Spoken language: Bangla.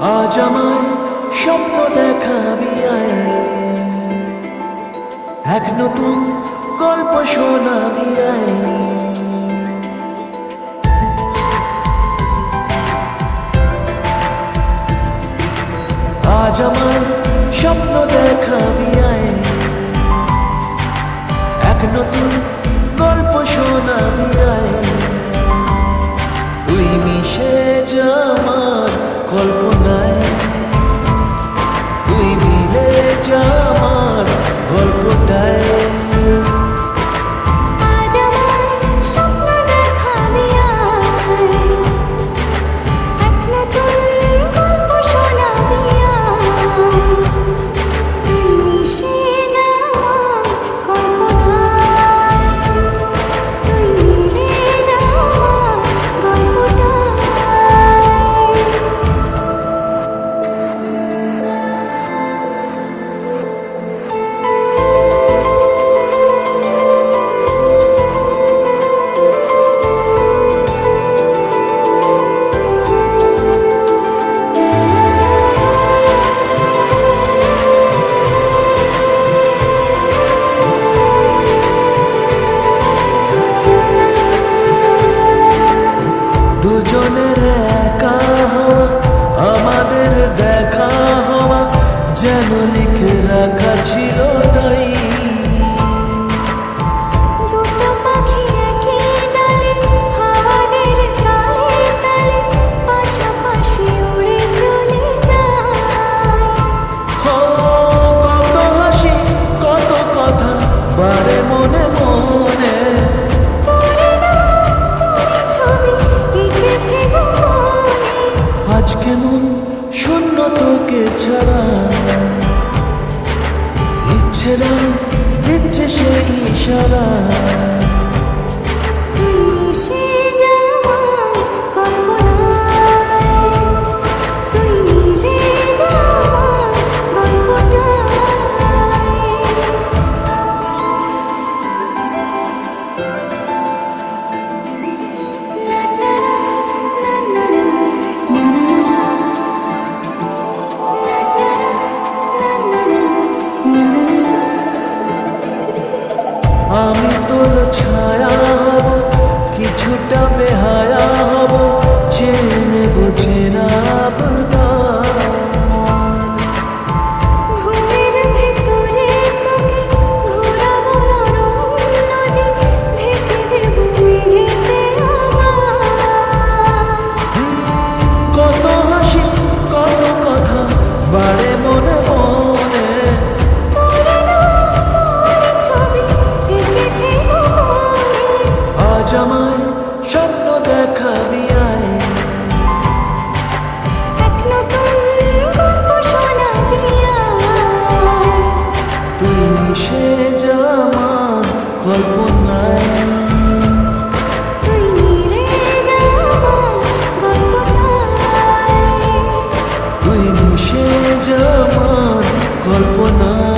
আজ আমায় স্বপ্ন দেখাবি এক নতুন গল্প শোনাবি আয়। আজ আমার স্বপ্ন দেখাবি আয়। এক নতুন যেন লিখে রাখা ছিল। সারা No.